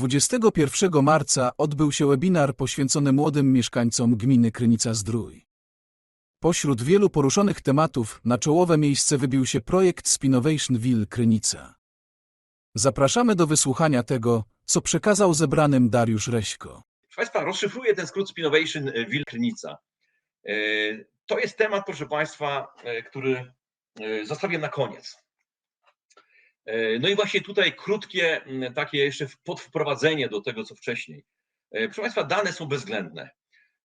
21 marca odbył się webinar poświęcony młodym mieszkańcom gminy Krynica-Zdrój. Pośród wielu poruszonych tematów na czołowe miejsce wybił się projekt Spinnovation Krynica. Zapraszamy do wysłuchania tego, co przekazał zebranym Dariusz Reśko. Proszę Państwa, rozszyfruję ten skrót Spinnovation Will Krynica. E, To jest temat, proszę Państwa, e, który e, zostawię na koniec. E, No i właśnie tutaj krótkie, m, takie jeszcze podwprowadzenie do tego, co wcześniej. E, Proszę Państwa, dane są bezwzględne.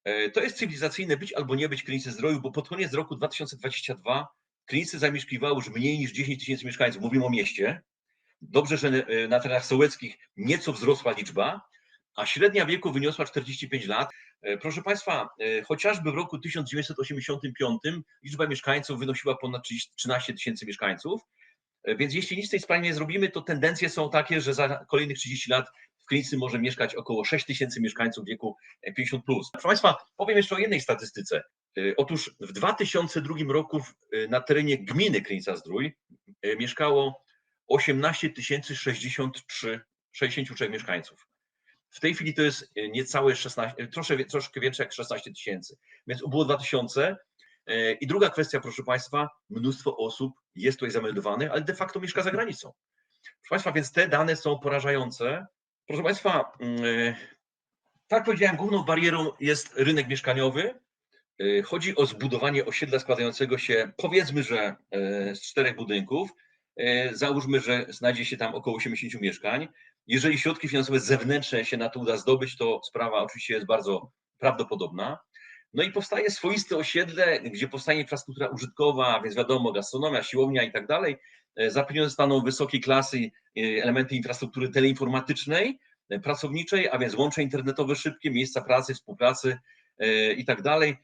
E, To jest cywilizacyjne być albo nie być Krynicy Zdroju, bo pod koniec roku 2022 Krynicy zamieszkiwało już mniej niż 10 tysięcy mieszkańców. Mówimy o mieście. Dobrze, że na terenach sołeckich nieco wzrosła liczba, a średnia wieku wyniosła 45 lat. Proszę Państwa, chociażby w roku 1985 liczba mieszkańców wynosiła ponad 30 13 tysięcy mieszkańców, więc jeśli nic w tej sprawie nie zrobimy, to tendencje są takie, że za kolejnych 30 lat w Krynicy może mieszkać około 6 tysięcy mieszkańców w wieku e, 50+. Plus. Proszę Państwa, powiem jeszcze o jednej statystyce. E, Otóż w 2002 roku e, na terenie gminy Krynica-Zdrój e, mieszkało 18 063 63 mieszkańców. W tej chwili to jest niecałe 16, troszkę, troszkę więcej jak 16 tysięcy, więc było 2000. E, I druga kwestia, proszę Państwa, mnóstwo osób jest tutaj zameldowanych, ale de facto mieszka za granicą. Proszę Państwa, więc te dane są porażające. Proszę Państwa, mm, e, tak powiedziałem, główną barierą jest rynek mieszkaniowy. E, Chodzi o zbudowanie osiedla składającego się, powiedzmy, że z czterech budynków. Załóżmy, że znajdzie się tam około 80 mieszkań. Jeżeli środki finansowe zewnętrzne się na to uda zdobyć, to sprawa oczywiście jest bardzo prawdopodobna. No i powstaje swoiste osiedle, gdzie powstanie infrastruktura użytkowa, więc wiadomo, gastronomia, siłownia i tak dalej. E, Zapewnione zostaną wysokiej klasy e, elementy infrastruktury teleinformatycznej, e, pracowniczej, a więc łącze internetowe szybkie, miejsca pracy, współpracy i tak dalej,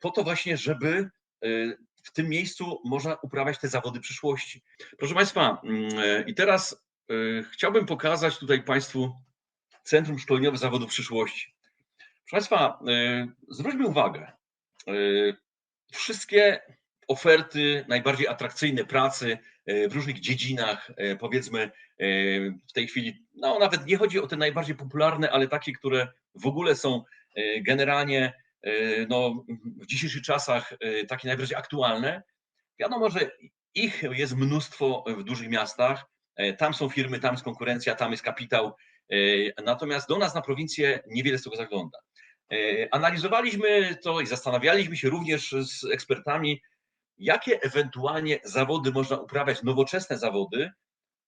po to właśnie, żeby w tym miejscu można uprawiać te zawody przyszłości. Proszę Państwa, mm, i teraz chciałbym pokazać tutaj Państwu Centrum Szkoleniowe Zawodów Przyszłości. Proszę Państwa, e, zwróćmy uwagę, e, wszystkie oferty najbardziej atrakcyjne pracy w różnych dziedzinach, e, powiedzmy w tej chwili, no nawet nie chodzi o te najbardziej popularne, ale takie, które w ogóle są generalnie no, w dzisiejszych czasach takie najbardziej aktualne. Wiadomo, że ich jest mnóstwo w dużych miastach, tam są firmy, tam jest konkurencja, tam jest kapitał, natomiast do nas na prowincję niewiele z tego zagląda. E, Analizowaliśmy to i zastanawialiśmy się również z ekspertami, jakie ewentualnie zawody można uprawiać, nowoczesne zawody,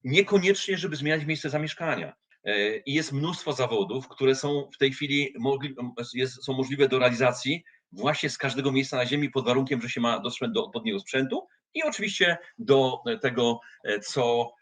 niekoniecznie, żeby zmieniać miejsce zamieszkania. E, I jest mnóstwo zawodów, które są w tej chwili jest, są możliwe do realizacji właśnie z każdego miejsca na Ziemi, pod warunkiem, że się ma dostęp do odpowiedniego sprzętu i oczywiście do tego, e, co,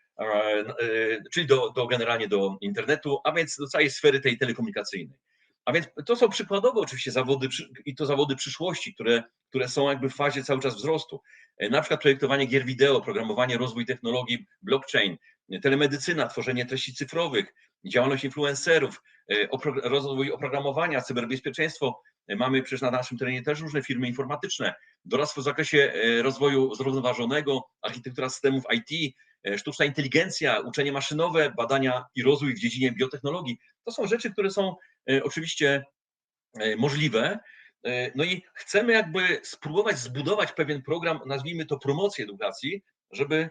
czyli do, do generalnie do internetu, a więc do całej sfery tej telekomunikacyjnej. A więc to są przykładowe oczywiście zawody i to zawody przyszłości, które, które są jakby w fazie cały czas wzrostu. E, Na przykład projektowanie gier wideo, programowanie, rozwój technologii blockchain, telemedycyna, tworzenie treści cyfrowych, działalność influencerów, e, rozwój oprogramowania, cyberbezpieczeństwo. E, Mamy przecież na naszym terenie też różne firmy informatyczne, doradztwo w zakresie rozwoju zrównoważonego, architektura systemów IT, sztuczna inteligencja, uczenie maszynowe, badania i rozwój w dziedzinie biotechnologii. To są rzeczy, które są e, oczywiście e, możliwe. E, No i chcemy jakby spróbować zbudować pewien program, nazwijmy to promocji edukacji, żeby,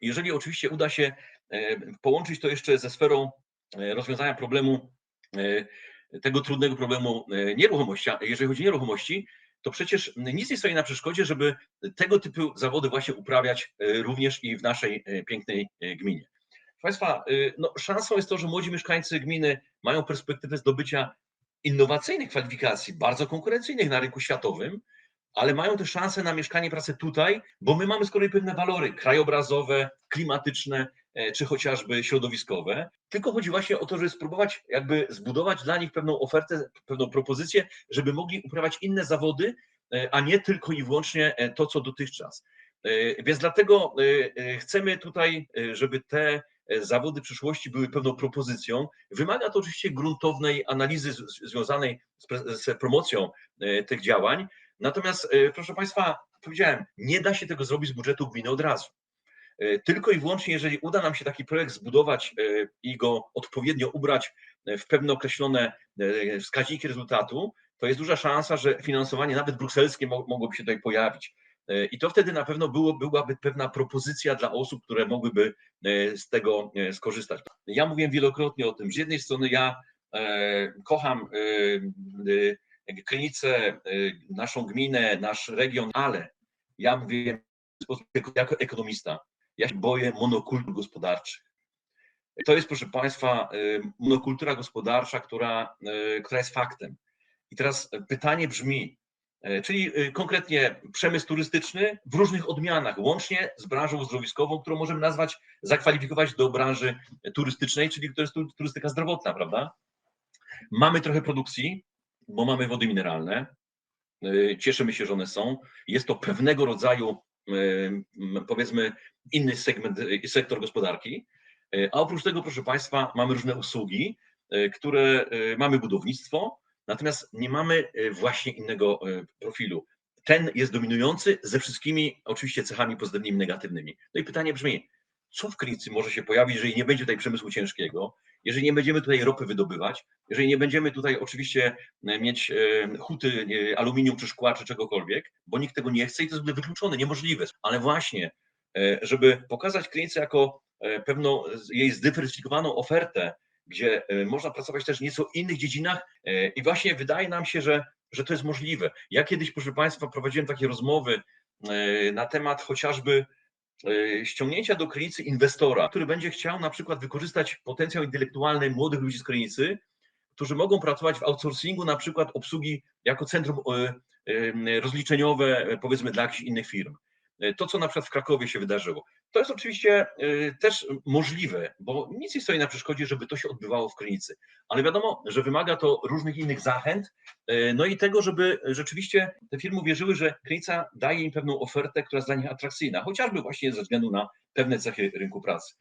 jeżeli oczywiście uda się e, połączyć to jeszcze ze sferą e, rozwiązania problemu, e, tego trudnego problemu e, nieruchomości, jeżeli chodzi o nieruchomości, to przecież nic nie stoi na przeszkodzie, żeby tego typu zawody właśnie uprawiać e, również i w naszej e, pięknej e, gminie. Proszę Państwa, no, szansą jest to, że młodzi mieszkańcy gminy mają perspektywę zdobycia innowacyjnych kwalifikacji, bardzo konkurencyjnych na rynku światowym, ale mają też szansę na mieszkanie, pracę tutaj, bo my mamy z kolei pewne walory krajobrazowe, klimatyczne, czy chociażby środowiskowe. Tylko chodzi właśnie o to, żeby spróbować jakby zbudować dla nich pewną ofertę, pewną propozycję, żeby mogli uprawiać inne zawody, e, a nie tylko i wyłącznie e, to, co dotychczas. E, Więc dlatego e, e, chcemy tutaj, e, żeby te e, zawody przyszłości były pewną propozycją. Wymaga to oczywiście gruntownej analizy związanej z, promocją e, tych działań. Natomiast, e, proszę Państwa, powiedziałem, nie da się tego zrobić z budżetu gminy od razu. E, Tylko i wyłącznie, jeżeli uda nam się taki projekt zbudować e, i go odpowiednio ubrać w pewne określone e, wskaźniki rezultatu, to jest duża szansa, że finansowanie nawet brukselskie mo- mogłoby się tutaj pojawić. E, I to wtedy na pewno było, byłaby pewna propozycja dla osób, które mogłyby e, z tego e, skorzystać. Ja mówiłem wielokrotnie o tym. Z jednej strony ja e, kocham e, e, Krynicę, e, naszą gminę, nasz region, ale ja mówię jako ekonomista, ja się boję monokultur gospodarczych. To jest, proszę Państwa, y, monokultura gospodarcza, która, y, która jest faktem. I teraz pytanie brzmi, y, czyli konkretnie przemysł turystyczny w różnych odmianach, łącznie z branżą uzdrowiskową, którą możemy nazwać, zakwalifikować do branży turystycznej, czyli to jest tu- turystyka zdrowotna, prawda? Mamy trochę produkcji, bo mamy wody mineralne. Cieszymy się, że one są. Jest to pewnego rodzaju, powiedzmy, inny segment, y, sektor gospodarki. Y, A oprócz tego, proszę Państwa, mamy różne usługi, y, które y, mamy budownictwo, natomiast nie mamy właśnie innego profilu. Ten jest dominujący ze wszystkimi oczywiście cechami pozytywnymi i negatywnymi. No i pytanie brzmi, co w Krynicy może się pojawić, jeżeli nie będzie tutaj przemysłu ciężkiego, jeżeli nie będziemy tutaj ropy wydobywać, jeżeli nie będziemy tutaj oczywiście e, mieć e, huty e, aluminium czy szkła czy czegokolwiek, bo nikt tego nie chce i to jest wykluczone, niemożliwe. Ale właśnie, żeby pokazać Krynicę jako pewną jej zdywersyfikowaną ofertę, gdzie można pracować też w nieco innych dziedzinach i właśnie wydaje nam się, że, że to jest możliwe. Ja kiedyś, proszę Państwa, prowadziłem takie rozmowy na temat chociażby ściągnięcia do Krynicy inwestora, który będzie chciał na przykład wykorzystać potencjał intelektualny młodych ludzi z Krynicy, którzy mogą pracować w outsourcingu, na przykład obsługi jako centrum e, e, rozliczeniowe, e, powiedzmy, dla jakichś innych firm. E, To, co na przykład w Krakowie się wydarzyło. To jest oczywiście e, też możliwe, bo nic nie stoi na przeszkodzie, żeby to się odbywało w Krynicy. Ale wiadomo, że wymaga to różnych innych zachęt, e, no i tego, żeby rzeczywiście te firmy uwierzyły, że Krynica daje im pewną ofertę, która jest dla nich atrakcyjna, chociażby właśnie ze względu na pewne cechy rynku pracy.